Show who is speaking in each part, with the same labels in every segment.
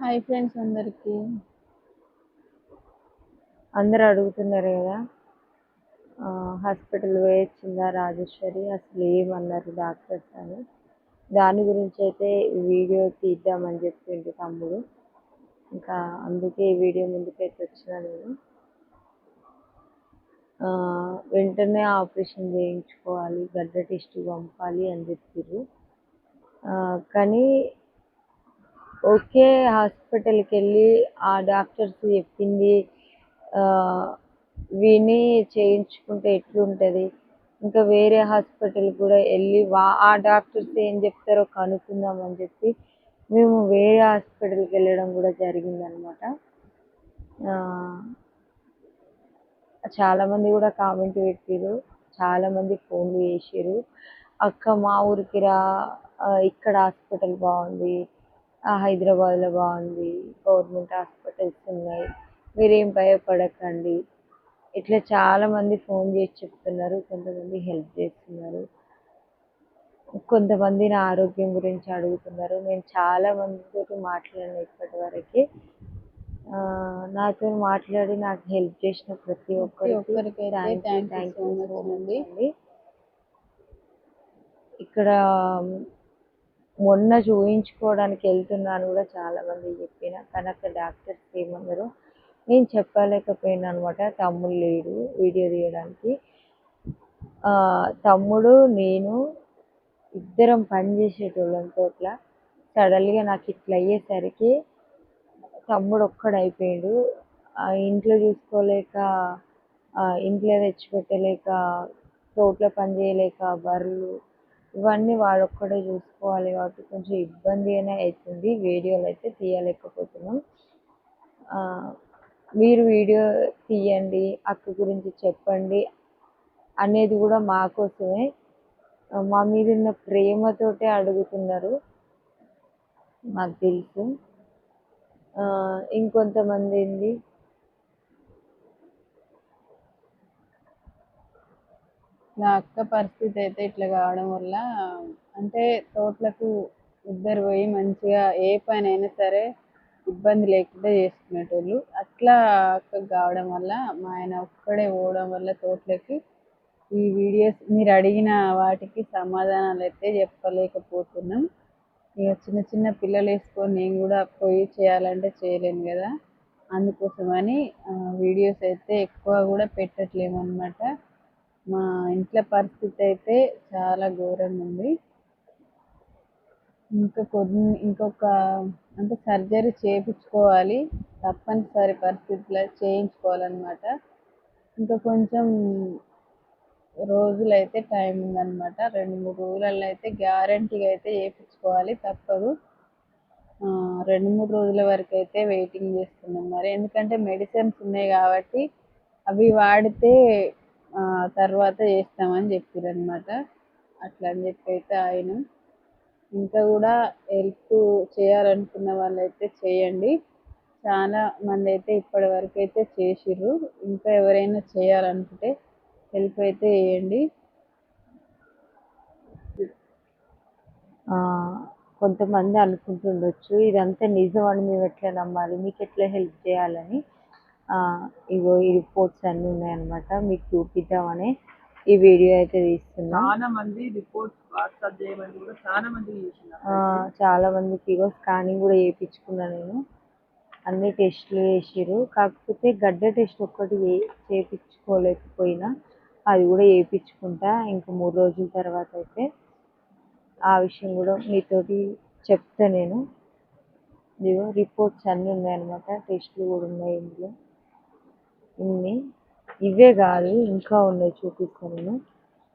Speaker 1: Hi friends అందరికీ.
Speaker 2: అందరూ అడుగుతున్నారు కదా? హాస్పిటల్ వేయించిందా రాజేశ్వరి? అసలు ఏమన్నారు డాక్టర్స్ అని. దాని గురించి అయితే వీడియో తీద్దామని చెప్పిండు తమ్ముడు. ఇంకా అందుకే ఈ వీడియో ముందుకైతే వచ్చిన నేను. వెంటనే ఆపరేషన్ చేయించుకోవాలి గడ్డ టెస్ట్ పంపాలి అని చెప్పారు కానీ ఓకే హాస్పిటల్కి వెళ్ళి ఆ డాక్టర్స్ చెప్పింది. విని చేయించుకుంటే ఎట్లుంటుంది? ఇంకా వేరే హాస్పిటల్ కూడా వెళ్ళి వా ఆ డాక్టర్స్ ఏం చెప్తారో కనుక్కుందాం అని చెప్పి మేము వేరే హాస్పిటల్కి వెళ్ళడం కూడా జరిగిందనమాట. చాలామంది కూడా కామెంట్ పెట్టారు చాలామంది ఫోన్లు చేసారు అక్క మా ఊరికి రా ఇక్కడ హాస్పిటల్ బాగుంది. హైదరాబాద్లో బాగుంది గవర్నమెంట్ హాస్పిటల్స్ ఉన్నాయి మీరేం భయపడకండి. ఇట్లా చాలా మంది ఫోన్ చేసి చెప్తున్నారు కొంతమంది హెల్ప్ చేస్తున్నారు కొంతమంది నా ఆరోగ్యం గురించి అడుగుతున్నారు. నేను చాలా మందితో మాట్లాడిన ఇప్పటి వరకు. నాతో మాట్లాడి నాకు హెల్ప్ చేసిన ప్రతి ఒక్కరికి థ్యాంక్ యూ సో మచ్.
Speaker 1: అండి.
Speaker 2: ఇక్కడ మొన్న చూయించుకోవడానికి వెళ్తున్నాను కూడా చాలామంది చెప్పిన కానీ అక్కడ డాక్టర్స్ ఏమన్నారు? నేను చెప్పలేకపోయినా అనమాట. తమ్ముడు లేడు వీడియో తీయడానికి. తమ్ముడు నేను ఇద్దరం పని చేసేటోళ్ళం తోట్ల. సడన్గా నాకు ఇట్లా అయ్యేసరికి తమ్ముడు ఒక్కడైపోయాడు అయిపోయాడు. ఆ ఇంట్లో చూసుకోలేక ఇంట్లో తెచ్చిపెట్టలేక తోటలో పని చేయలేక బర్రెలు ఇవన్నీ వాడొక్కడే చూసుకోవాలి కాబట్టి కొంచెం ఇబ్బంది అనే అవుతుంది. వీడియోలు అయితే తీయలేకపోతున్నాం. మీరు వీడియో తీయండి అక్క గురించి చెప్పండి అనేది కూడా మా కోసమే. మా మీద ఉన్న ప్రేమతోటే అడుగుతున్నారు. మాకు తెలుసు. ఇంకొంతమంది ఏంది?
Speaker 1: నా అక్క పరిస్థితి అయితే ఇట్లా కావడం వల్ల అంటే తోటలకు ఇద్దరు పోయి మంచిగా ఏ పని అయినా సరే ఇబ్బంది లేకుండా చేసుకునేటోళ్ళు. అట్లా అక్కకు కావడం వల్ల మా ఆయన ఒక్కడే పోవడం వల్ల తోటలకి ఈ వీడియోస్ మీరు అడిగిన వాటికి సమాధానాలు అయితే చెప్పలేకపోతున్నాం. ఇక చిన్న చిన్న పిల్లలు వేసుకొని నేను కూడా పోయి చేయాలంటే చేయలేను కదా. అందుకోసమని వీడియోస్ అయితే ఎక్కువ కూడా పెట్టట్లేము అనమాట మా ఇంట్లో పరిస్థితి అయితే చాలా ఘోరంగా ఉంది ఇంకా కొన్ని ఇంకొక అంటే సర్జరీ చేయించుకోవాలి తప్పనిసరి పరిస్థితిలో చేయించుకోవాలన్నమాట. ఇంకా కొంచెం రోజులైతే టైం ఉందన్నమాట రెండు మూడు రోజులలో అయితే గ్యారంటీగా అయితే చేయించుకోవాలి తప్పదు. రెండు మూడు రోజుల వరకు అయితే వెయిటింగ్ చేస్తున్నాం మరి. ఎందుకంటే మెడిసిన్స్ ఉన్నాయి కాబట్టి అవి వాడితే తర్వాత చేస్తామని చెప్పారు అనమాట అట్లా అని చెప్పి అయితే ఆయన ఇంకా కూడా హెల్ప్ చేయాలనుకున్న వాళ్ళైతే చేయండి. చాలా మంది అయితే ఇప్పటి వరకు అయితే చేసిర్రు. ఇంకా ఎవరైనా చేయాలనుకుంటే హెల్ప్ అయితే చేయండి.
Speaker 2: కొంతమంది అనుకుంటుండొచ్చు. ఇదంతా నిజం అని మేము ఎట్లా నమ్మాలి? మీకు ఎట్లా హెల్ప్ చేయాలని? ఇగో ఈ రిపోర్ట్స్ అన్నీ ఉన్నాయన్నమాట. మీకు చూపిద్దామని ఈ వీడియో అయితే తీస్తున్నాం.
Speaker 3: చాలా మంది రిపోర్ట్స్ వాట్సాప్ చేయమని కూడా చాలా మంది
Speaker 2: చాలా మందికి ఇగో స్కానింగ్ కూడా చేయించుకున్నా నేను. అన్ని టెస్టులు చేసిర్రు. కాకపోతే గడ్డ టెస్ట్ ఒక్కటి చేయించుకోలేకపోయినా అది కూడా చేయించుకుంటా ఇంకా మూడు రోజుల తర్వాత అయితే ఆ విషయం కూడా మీతోటి చెప్తా నేను. ఇదిగో రిపోర్ట్స్ అన్నీ ఉన్నాయన్నమాట. టెస్టులు కూడా ఉన్నాయి ఇందులో. ఇన్ని. ఇవే కాదు ఇంకా ఉన్నాయి చూపిస్తాను నేను.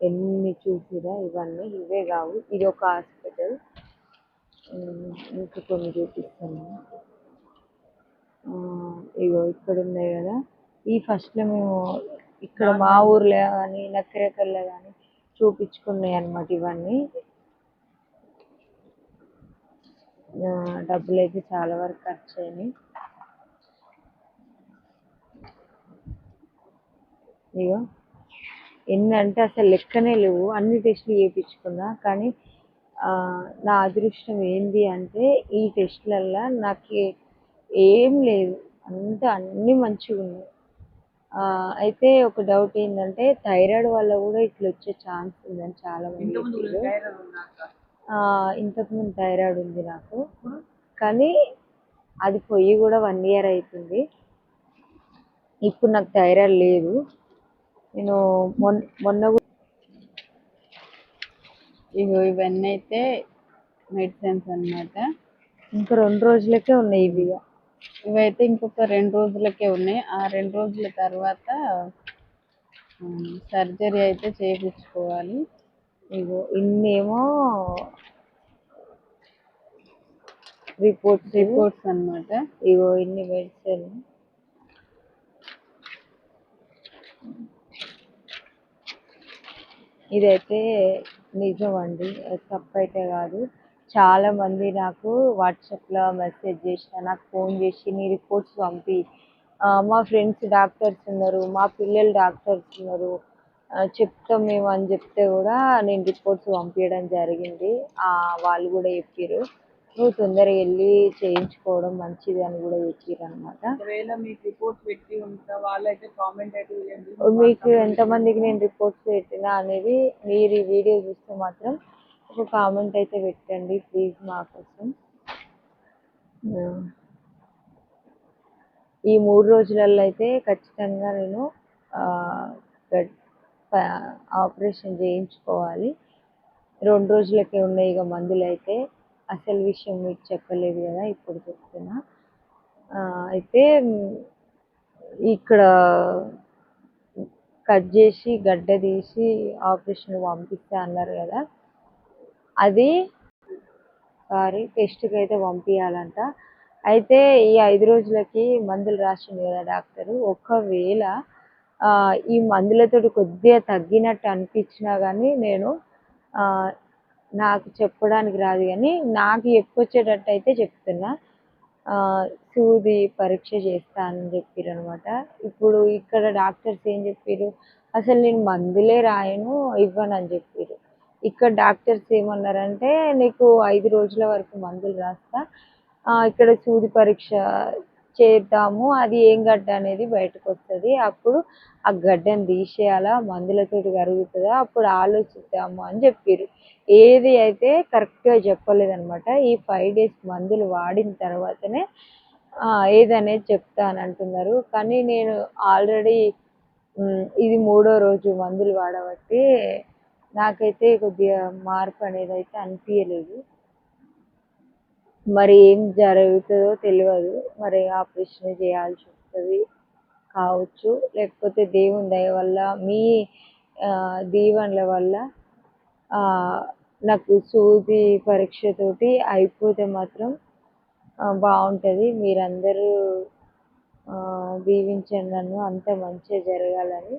Speaker 2: ఎన్ని చూసిరా ఇవన్నీ ఇవే కావు. ఇది ఒక హాస్పిటల్. ఇంకా కొన్ని చూపిస్తాను. ఇగో ఇక్కడ ఉన్నాయి కదా. ఈ ఫస్ట్లో మేము ఇక్కడ మా ఊర్లో కానీ నక్కరేకల్లో కానీ చూపించుకున్నాయి అన్నమాట ఇవన్నీ. డబ్బులు అయితే చాలా వరకు ఖర్చు అయినాయి. ఇగో ఎన్ని అంటే అసలు లెక్కనే లేవు. అన్ని టెస్టులు చేయించుకున్నా. కానీ నా అదృష్టం ఏంది అంటే ఈ టెస్ట్లల్లో నాకు ఏం లేదు. అంతా అన్ని మంచిగా ఉన్నాయి. అయితే ఒక డౌట్ ఏంటంటే థైరాయిడ్ వల్ల కూడా ఇట్లా వచ్చే ఛాన్స్ ఉందని చాలా మంది
Speaker 3: ఇంతకుముందు. థైరాయిడ్
Speaker 2: ఇంతకుముందు ఉంది నాకు. కానీ అది పోయి కూడా వన్ ఇయర్ అవుతుంది ఇప్పుడు నాకు థైరాయిడ్ లేదు. నేను మొన్న మొన్న
Speaker 1: ఇగో ఇవన్నీ అయితే మెడిసిన్స్ అన్నమాట.
Speaker 2: ఇంకా రెండు రోజులకే ఉన్నాయి ఇవి ఇక.
Speaker 1: ఇవైతే ఇంకొక రెండు రోజులకే ఉన్నాయి. ఆ రెండు రోజుల తర్వాత సర్జరీ అయితే చేయించుకోవాలి
Speaker 2: ఇగో ఇన్నేమో రిపోర్ట్స్.
Speaker 1: రిపోర్ట్స్ అన్నమాట.
Speaker 2: ఇగో ఇన్ని మెడిసిన్. ఇదైతే నిజం అండి తప్పైతే కాదు. చాలామంది నాకు వాట్సాప్లో మెసేజ్ చేసిన నాకు ఫోన్ చేసి నీ రిపోర్ట్స్ పంపి మా ఫ్రెండ్స్ డాక్టర్స్ ఉన్నారు మా పిల్లలు డాక్టర్స్ ఉన్నారు చెప్తాం మేము అని చెప్తే కూడా నేను రిపోర్ట్స్ పంపించడం జరిగింది. వాళ్ళు కూడా చెప్పారు నువ్వు తొందరగా వెళ్ళి చేయించుకోవడం మంచిది అని కూడా చెప్పారు అనమాట
Speaker 3: ఒకవేళ మీకు రిపోర్ట్స్ పెట్టి ఉంటా వాళ్ళైతే కామెంట్ అయితే చేయండి.
Speaker 2: మీకు ఎంతమందికి నేను రిపోర్ట్స్ పెట్టినా అనేది మీరు ఈ వీడియో చూస్తే మాత్రం ఒక కామెంట్ అయితే పెట్టండి ప్లీజ్ మా కోసం. ఆ. ఈ మూడు రోజులలో అయితే ఖచ్చితంగా నేను ఆపరేషన్ చేయించుకోవాలి. రెండు రోజులకే ఉన్నాయి ఇక మందులు అయితే అసలు విషయం మీకు చెప్పలేదు కదా ఇప్పుడు చెప్తున్నా. అయితే ఇక్కడ కట్ చేసి గడ్డ తీసి ఆపరేషన్ పంపిస్తే అన్నారు కదా. అది సారీ టెస్ట్కి అయితే పంపించాలంట అయితే ఈ ఐదు రోజులకి మందులు రాసిండు కదా డాక్టర్. ఒకవేళ ఈ మందులతోటి కొద్దిగా తగ్గినట్టు అనిపించినా కానీ నేను నాకు చెప్పడానికి రాదు కానీ నాకు ఎక్కువ అయితే చెప్తున్నా సూది పరీక్ష చేస్తా అని చెప్పారు అనమాట ఇప్పుడు ఇక్కడ డాక్టర్స్ ఏం చెప్పారు? అసలు నేను మందులే రాయను ఇవ్వను అని చెప్పారు. ఇక్కడ డాక్టర్స్ ఏమన్నారంటే నీకు ఐదు రోజుల వరకు మందులు రాస్తా. ఇక్కడ సూది పరీక్ష చేద్దాము అది ఏం గడ్డ అనేది బయటకు వస్తుంది అప్పుడు ఆ గడ్డను తీసేయాలా మందులతోటి కరుగుతుందా అప్పుడు ఆలోచిద్దాము అని చెప్పారు ఏది అయితే కరెక్ట్గా చెప్పలేదనమాట. ఈ ఫైవ్ డేస్ మందులు వాడిన తర్వాతనే ఏదనేది చెప్తాను అంటున్నారు కానీ నేను ఆల్రెడీ ఇది మూడో రోజు మందులు వాడబట్టి నాకైతే కొద్దిగా మార్పు అనేది అయితే అనిపించలేదు మరి ఏం జరుగుతుందో తెలియదు. మరి ఆపరేషన్ చేయాల్సి వస్తుంది కావచ్చు. లేకపోతే దేవుని దయ వల్ల మీ దీవెనల వల్ల నాకు సూది పరీక్షతోటి అయిపోతే మాత్రం బాగుంటుంది. మీరందరూ దీవించండి నన్ను. అంత మంచిగా జరగాలని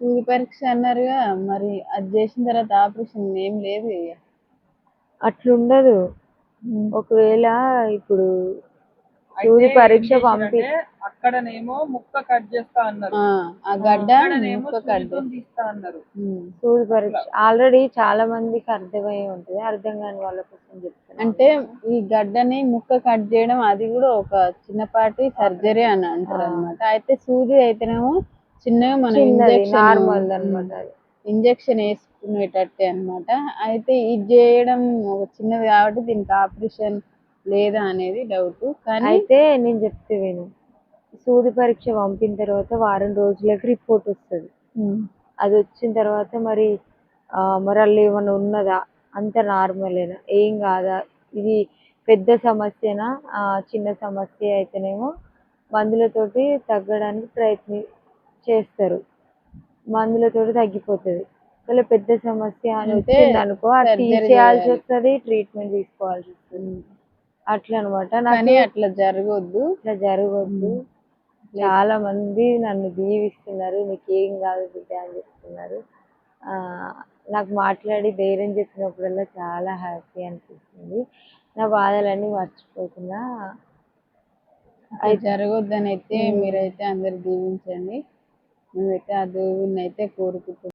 Speaker 1: సూది పరీక్ష అన్నారుగా మరి అది చేసిన తర్వాత ఆపరేషన్ ఏం లేదు.
Speaker 2: అట్లుండదు. ఒకవేళ ఇప్పుడు సూది పరీక్ష పంపి
Speaker 3: అక్కడనేమో ముక్క కట్ చేస్తా అన్నారు.
Speaker 1: ఆ, గడ్డ ముక్క కట్
Speaker 3: తీస్తా అన్నారు.
Speaker 2: సూది పరీక్ష. ఆల్రెడీ చాలా మందికి అర్థమై ఉంటుంది. అర్థం కాని వాళ్ళ కోసం చెప్తాను
Speaker 1: అంటే ఈ గడ్డని ముక్క కట్ చేయడం అది కూడా ఒక చిన్నపాటి సర్జరీ అని అంటారు అనమాట అయితే సూది అయితేనేమో చిన్నగా మనం
Speaker 2: నార్మల్ అనమాట
Speaker 1: ఇంజెక్షన్ వేసుకునేటట్టే అన్నమాట. అయితే ఇది చేయడం ఒక చిన్నది కాబట్టి దీనికి ఆపరేషన్ లేదా అనేది డౌట్ కానీ
Speaker 2: అయితే నేను చెప్తే విను. సూది పరీక్ష పంపిన తర్వాత వారం రోజులకి రిపోర్ట్ వస్తుంది. అది వచ్చిన తర్వాత మరి మరి ఏమైనా ఉన్నదా? అంత నార్మలేనా ఏం కాదా? ఇది పెద్ద సమస్యనా? ఆ, చిన్న సమస్య అయితేనేమో మందులతోటి తగ్గడానికి ప్రయత్ని చేస్తారు. మందులతోటి తగ్గిపోతుంది. ఒకవేళ పెద్ద సమస్య అని
Speaker 1: అంటే
Speaker 2: వచ్చింది అనుకో అది
Speaker 1: surgery
Speaker 2: తీసేయాల్సి
Speaker 1: చేయాలి.
Speaker 2: వస్తుంది ట్రీట్మెంట్ తీసుకోవాల్సి వస్తుంది. అట్లా అనమాట
Speaker 1: కానీ
Speaker 2: నాకు
Speaker 1: అట్లా జరగొద్దు.
Speaker 2: ఇట్లా జరగవద్దు చాలా మంది నన్ను దీవిస్తున్నారు నీకు ఏం కాదు బిడ్డ అని చెప్తున్నారు. ఆ, నాకు మాట్లాడి ధైర్యం చెప్పినప్పుడల్లా చాలా హ్యాపీ అనిపిస్తుంది. నా బాధలన్నీ మర్చిపోతున్నా.
Speaker 1: అది జరగొద్దని అయితే మీరైతే అందరు దీవించండి. మేమైతే ఆ దేవుడిని అయితే కోరుకుంటున్నాం